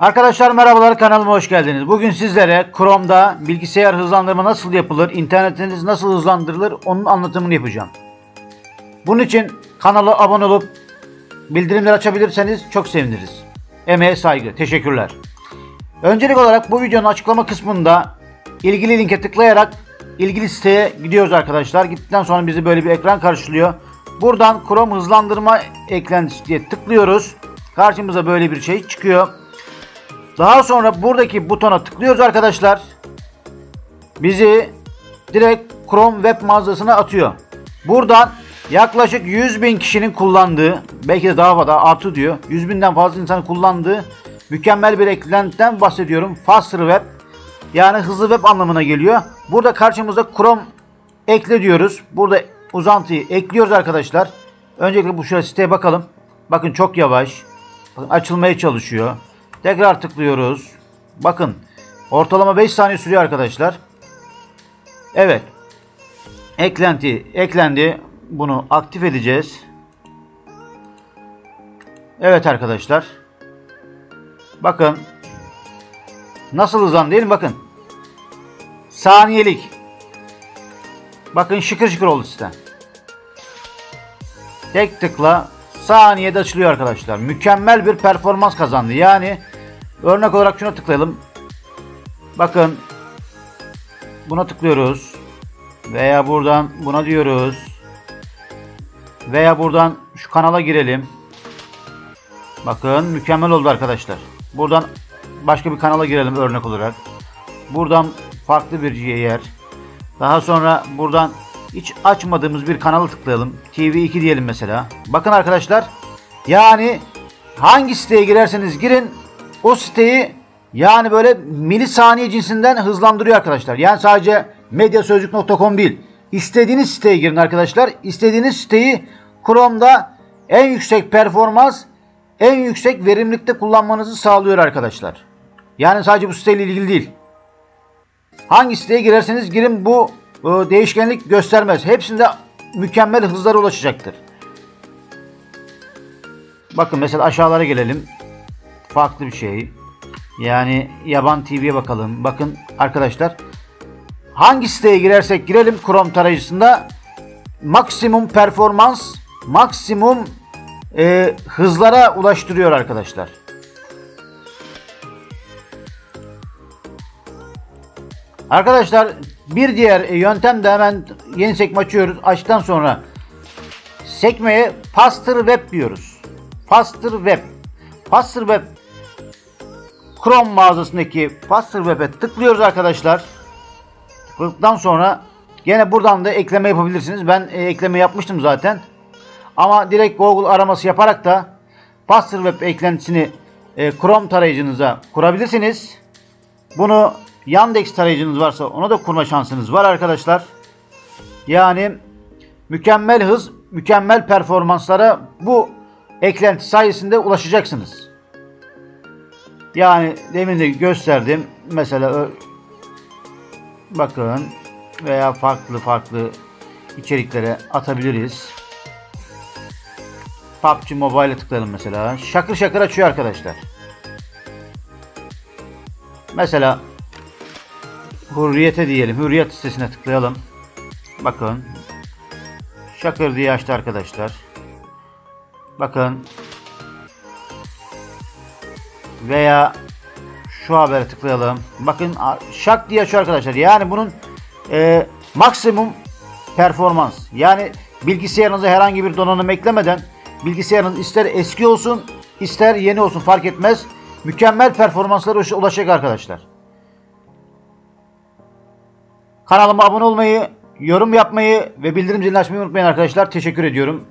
Arkadaşlar merhabalar kanalıma hoş geldiniz. Bugün sizlere Chrome'da bilgisayar hızlandırma nasıl yapılır, internetiniz nasıl hızlandırılır onun anlatımını yapacağım. Bunun için kanala abone olup bildirimleri açabilirseniz çok seviniriz. Emeğe saygı. Teşekkürler. Öncelik olarak bu videonun açıklama kısmında ilgili linke tıklayarak ilgili siteye gidiyoruz arkadaşlar. Gittikten sonra bizi böyle bir ekran karşılıyor. Buradan Chrome hızlandırma eklentisi diye tıklıyoruz. Karşımıza böyle bir şey çıkıyor. Daha sonra buradaki butona tıklıyoruz arkadaşlar. Bizi direkt Chrome web mağazasına atıyor. Buradan yaklaşık 100 bin kişinin kullandığı, belki de daha fazla artı diyor. 100 binden fazla insanın kullandığı mükemmel bir eklentiden bahsediyorum. Faster Web yani hızlı web anlamına geliyor. Burada karşımızda Chrome ekle diyoruz. Burada uzantıyı ekliyoruz arkadaşlar. Öncelikle bu şöyle siteye bakalım. Bakın çok yavaş. Bakın açılmaya çalışıyor. Tekrar tıklıyoruz. Bakın ortalama 5 saniye sürüyor arkadaşlar. Evet. Eklenti eklendi. Bunu aktif edeceğiz. Evet arkadaşlar. Bakın. Nasıl hızlan değil mi? Bakın. Saniyelik. Bakın şıkır şıkır oldu sistem. Tek tıkla saniyede açılıyor arkadaşlar. Mükemmel bir performans kazandı. Yani örnek olarak şuna tıklayalım. Bakın buna tıklıyoruz. Veya buradan buna diyoruz. Veya buradan şu kanala girelim. Bakın mükemmel oldu arkadaşlar. Buradan başka bir kanala girelim örnek olarak. Buradan farklı bir yer. Daha sonra buradan hiç açmadığımız bir kanalı tıklayalım. TV2 diyelim mesela. Bakın arkadaşlar. Yani hangi siteye girerseniz girin o siteyi yani böyle milisaniye cinsinden hızlandırıyor arkadaşlar. Yani sadece medyasözcük.com değil. İstediğiniz siteye girin arkadaşlar. İstediğiniz siteyi Chrome'da en yüksek performans, en yüksek verimlilikte kullanmanızı sağlıyor arkadaşlar. Yani sadece bu siteyle ilgili değil. Hangi siteye girerseniz girin bu değişkenlik göstermez. Hepsinde mükemmel hızlara ulaşacaktır. Bakın mesela aşağılara gelelim. Farklı bir şey. Yani yaban TV'ye bakalım. Bakın arkadaşlar. Hangi siteye girersek girelim Chrome tarayıcısında maksimum performans, maksimum e, hızlara ulaştırıyor arkadaşlar. Arkadaşlar bir diğer yöntem de hemen yeni sekme açıyoruz. Açtıktan sonra sekmeye Faster Web diyoruz. Faster Web. Faster Web Chrome mağazasındaki Faster Web'e tıklıyoruz arkadaşlar. Tıkladıktan sonra gene buradan da ekleme yapabilirsiniz. Ben e, ekleme yapmıştım zaten. Ama direkt Google araması yaparak da Faster Web eklentisini e, Chrome tarayıcınıza kurabilirsiniz. Bunu Yandex tarayıcınız varsa ona da kurma şansınız var arkadaşlar. Yani mükemmel hız, mükemmel performanslara bu eklenti sayesinde ulaşacaksınız. Yani demin de gösterdim. Mesela bakın veya farklı farklı içeriklere atabiliriz. PUBG Mobile'e tıklayalım mesela. Şakır şakır açıyor arkadaşlar. Mesela Hürriyete diyelim. Hürriyet sitesine tıklayalım. Bakın. Şakır diye açtı arkadaşlar. Bakın. Veya şu habere tıklayalım. Bakın şak diye açıyor arkadaşlar. Yani bunun e, maksimum performans. Yani bilgisayarınıza herhangi bir donanım eklemeden bilgisayarınız ister eski olsun ister yeni olsun fark etmez. Mükemmel performanslara ulaşacak arkadaşlar. Kanalıma abone olmayı, yorum yapmayı ve bildirim zilini açmayı unutmayın arkadaşlar. Teşekkür ediyorum.